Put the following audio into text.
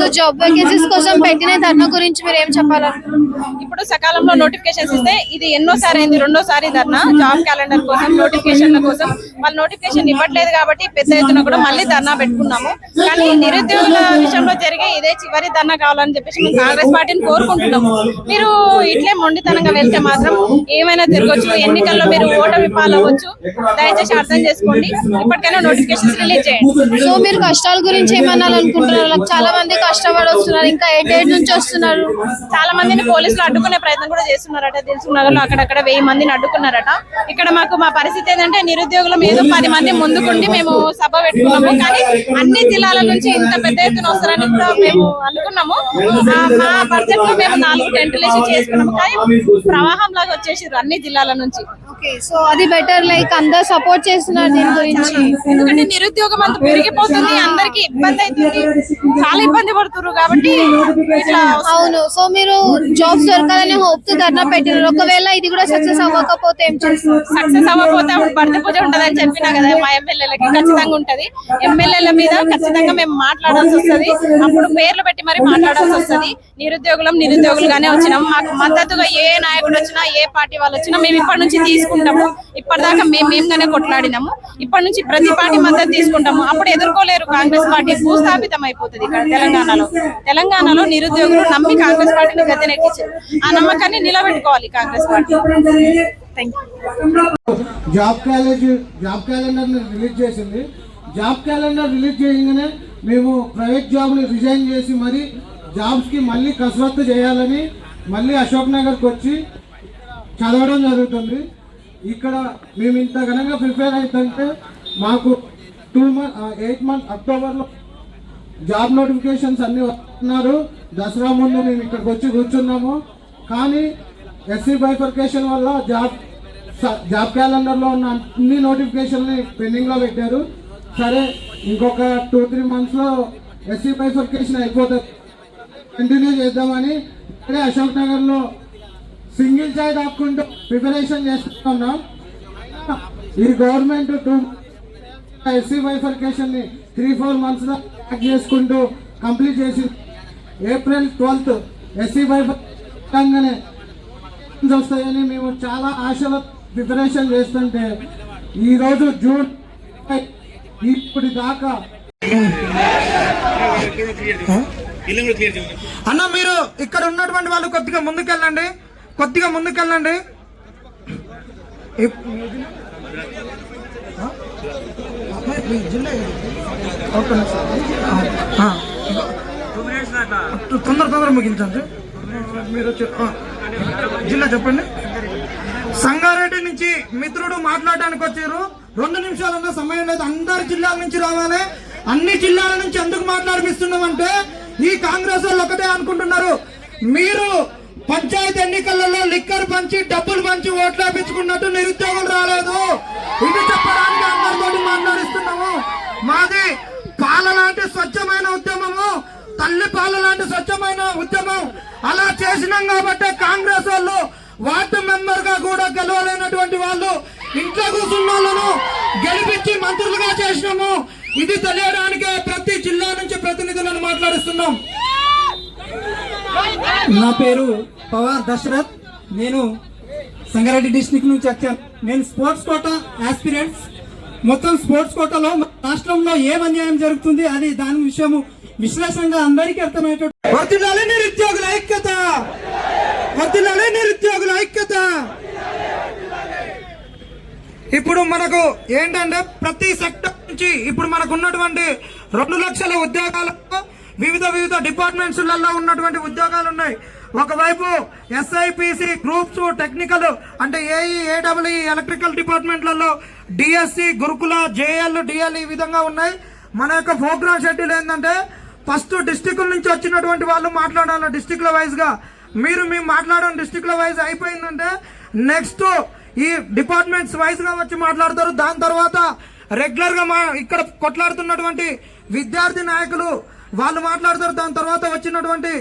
So job vacancies కోసం పెట్టిన ధర్నా గురించి మీరు ఏం చెప్పాలనుకుంటున్నారు ఇప్పుడు సకాలంలో నోటిఫికేషన్స్ ఇస్తే ఇది ఎన్నోసారి అయింది రెండోసారి ధర్నా. జాబ్ క్యాలెండర్ కోసం నోటిఫికేషన్ల కోసం. వాళ్ళు నోటిఫికేషన్ ఇవ్వట్లేదు కాబట్టి పెద్ద ఎత్తున కూడా మళ్ళీ ధర్నా పెట్టుకున్నాము. కానీ నిరుద్యోగుల విషయంలో జరిగే ఇదే చివరి ధర్నా కావాలని చెప్పేసి మేము కాంగ్రెస్ పార్టీని కోరుకుంటున్నాము మీరు ఇట్లే మొండితనంగా వెళ్తే మాత్రం ఏమైనా జరగవచ్చు ఎన్నికల్లో మీరు ఓటమి పాలవచ్చు దయచేసి అర్థం చేసుకోండి. ఇప్పటికైనా నోటిఫికేషన్స్ రిలీజ్ చేయండి. సో మీరు కష్టాల గురించి ఏమనాలనుకుంటున్నారు? Like చాలా మంది కష్టపడి వస్తున్నారు ఇంకా ఏ డేట్ నుంచి వస్తున్నారు? చాలా మందిని పోలీసులు అడ్డుకునే ప్రయత్నం కూడా చేస్తున్నారట. తెలుసు నగర్లో అక్కడక్కడ వెయ్యి మందిని అడ్డుకున్నారట ఇక్కడ మాకు మా పరిస్థితి ఏంటంటే నిరుద్యోగుల మీద పది మంది ముందుకుండి మేము సభ పెట్టుకున్నాము. కానీ అన్ని జిల్లాల నుంచి ఇంత పెద్ద ఎత్తున వస్తారని కూడా మేము అనుకున్నాము. మా బడ్జెట్లో మేము నాలుగు టెంట్లు వేసి చేసుకున్నాము. కానీ ప్రవాహం లాగా వచ్చేసారు అన్ని జిల్లాల నుంచి. ఓకే సో అది బెటర్ లైక్ అందరు సపోర్ట్ చేస్తున్నారు దీని గురించి. ఎందుకంటే నిరుద్యోగం అంత పెరిగిపోతుంది అందరికి ఇబ్బంది అవుతుంది. చాలా ఇబ్బంది పడుతున్నారు కాబట్టి అవును సో మీరు జాబ్స్ దొరకాలని హోప్తో ధర్నా పెట్టినారు. ఒకవేళ ఇది కూడా సక్సెస్ అవ్వకపోతే ఏం చేస్తారు? సక్సెస్ అవ్వకపోతే అప్పుడు భర్త పూజ ఉంటదని చెప్పినా కదా మా ఎమ్మెల్యేలకి ఖచ్చితంగా ఉంటది. ఎమ్మెల్యేల మీద ఖచ్చితంగా మేము మాట్లాడాల్సి వస్తది. అప్పుడు పేర్లు పెట్టి మరి మాట్లాడాల్సి వస్తది. నిరుద్యోగులం నిరుద్యోగులుగానే వచ్చినాం. మాకు మద్దతుగా ఏ నాయకుడు వచ్చినా ఏ పార్టీ వాళ్ళు వచ్చినా మేము ఇప్పటి నుంచి తీసుకుంటాము. ఇప్పటిదాకా మేము మేముగానే కొట్లాడినాము. ఇప్పటి నుంచి ప్రతి పార్టీ మద్దతు తీసుకుంటాము. అప్పుడు ఎదుర్కోలేరు కాంగ్రెస్ పార్టీ. భూస్థాపితం అయిపోతుంది ఇక్కడ తెలంగాణలో. తెలంగాణలో నిరుద్యోగులు నమ్మి కాంగ్రెస్ పార్టీని గద్దెనెక్కించారు ఆ నమ్మకాన్ని నిలబెట్టుకోవాలి Congress party. Job college job calendar release చేసింది. జాబ్ క్యాలెండర్ రిలీజ్ చేయగానే మేము ప్రైవేట్ జాబ్ని రిజైన్ చేసి మరి జాబ్స్కి మళ్ళీ కసరత్తు చేయాలని మళ్ళీ అశోక్ నగర్కి వచ్చి చదవడం జరుగుతుంది. ఇక్కడ మేము ఇంత ఘనంగా ప్రిపేర్ అవుతుంటే మాకు టూ మంత్ ఎయిట్ మంత్ అక్టోబర్లో జాబ్ నోటిఫికేషన్స్ అన్నీ వస్తున్నారు. దసరా ముందు మేము ఇక్కడికి వచ్చి కూర్చున్నాము. కానీ ఎస్సీ బైఫర్కేషన్ వల్ల జాబ్ స- జాబ్ క్యాలెండర్లో ఉన్న అన్ని నోటిఫికేషన్ని పెండింగ్లో పెట్టారు. సరే ఇంకొక టూ త్రీ మంత్స్లో ఎస్సీ బైఫర్కేషన్ అయిపోతుంది కంటిన్యూ చేద్దామని ఇక్కడే అశోక్ నగర్లో సింగిల్ చైర్ ఆపుకుంటూ ప్రిపరేషన్ చేస్తున్నాం. ఈ గవర్నమెంట్ టూ ఎస్సీ బైఫర్కేషన్ని త్రీ ఫోర్ మంత్స్లో ప్యాక్ చేసుకుంటూ కంప్లీట్ చేసి ఏప్రిల్ ట్వెల్త్ ఎస్సీ బైఫర్గానే వస్తాయని మేము చాలా ఆశల ప్రిపరేషన్ చేస్తుంటే ఈ రోజు జూన్ ఇప్పటి దాకా అన్న మీరు ఇక్కడ ఉన్నటువంటి వాళ్ళు కొద్దిగా ముందుకెళ్ళండి. కొద్దిగా ముందుకెళ్ళండి. తొందర తొందర ముగించండి. మీరు జిల్లా చెప్పండి. సంగారెడ్డి నుంచి మిత్రుడు మాట్లాడడానికి వచ్చారు. రెండు నిమిషాలు ఉన్న సమయం లేదు. అందరి జిల్లాల నుంచి రావాలి. అన్ని జిల్లాల నుంచి ఎందుకు మాట్లాడిపిస్తున్నామంటే ఈ కాంగ్రెస్ వాళ్ళు ఒకటే అనుకుంటున్నారు. మీరు పంచాయతీ ఎన్నికలలో లిక్కర్ పంచి డబ్బులు పంచి ఓట్లు వేపించుకున్నట్టు నిరుద్యోగులు రాలేదు. ఇది చెప్పడానికి అందరితో మాట్లాడిస్తున్నాము. మాది పాల లాంటి స్వచ్ఛమైన ఉద్యమము తల్లి పాల లాంటి స్వచ్ఛమైన ఉద్యమం. అలా చేసినాం కాబట్టి కాంగ్రెస్ వాళ్ళు వార్డు మెంబర్గా కూడా గెలవలేనటువంటి వాళ్ళు ఇంట్లో కూర్చున్న వాళ్ళను గెలిపించి మంత్రులుగా చేసినాము. ఇది తెలియడానికే ప్రతి జిల్లా నుంచి ప్రతినిధులను మాట్లాడిస్తున్నాం. నా పేరు పవార్ దశరథ్. నేను సంగారెడ్డి డిస్టిక్ నుంచి వచ్చాను. నేను స్పోర్ట్స్ కోట ఆస్పిరెంట్స్. మొత్తం స్పోర్ట్స్ కోటలో రాష్ట్రంలో ఏం అన్యాయం జరుగుతుంది అది దాని విషయము విశ్లేషణగా అందరికీ అర్థమయ్యేటట్టు. వర్తిల్లాలి నిరుద్యోగుల ఐక్యత. వర్తిల్లాలి నిరుద్యోగుల ఐక్యత. ఇప్పుడు మనకు ఏంటంటే ప్రతి సెక్టర్ నుంచి ఇప్పుడు మనకు ఉన్నటువంటి రెండు లక్షల ఉద్యోగాలకు వివిధ వివిధ డిపార్ట్మెంట్స్లలో ఉన్నటువంటి ఉద్యోగాలు ఉన్నాయి ఒకవైపు ఎస్ఐపిసి గ్రూప్స్ టెక్నికల్ అంటే ఏఈ ఏడబ్ల్యూ ఎలక్ట్రికల్ డిపార్ట్మెంట్లలో డిఎస్సి గురుకుల జేఎల్ డిఎల్ ఈ విధంగా ఉన్నాయి. మన యొక్క ప్రోగ్రామ్ షెడ్యూల్ ఏంటంటే ఫస్ట్ డిస్టిక్ల నుంచి వచ్చినటువంటి వాళ్ళు మాట్లాడాలి డిస్టిక్ల వైజ్గా. మీరు మేము మాట్లాడడం డిస్టిక్ల వైజ్ అయిపోయిందంటే నెక్స్ట్ ఈ డిపార్ట్మెంట్స్ వైజ్గా వచ్చి మాట్లాడతారు. దాని తర్వాత రెగ్యులర్గా మా ఇక్కడ కొట్లాడుతున్నటువంటి విద్యార్థి నాయకులు వాళ్ళు మాట్లాడతారు దాని తర్వాత వచ్చినటువంటి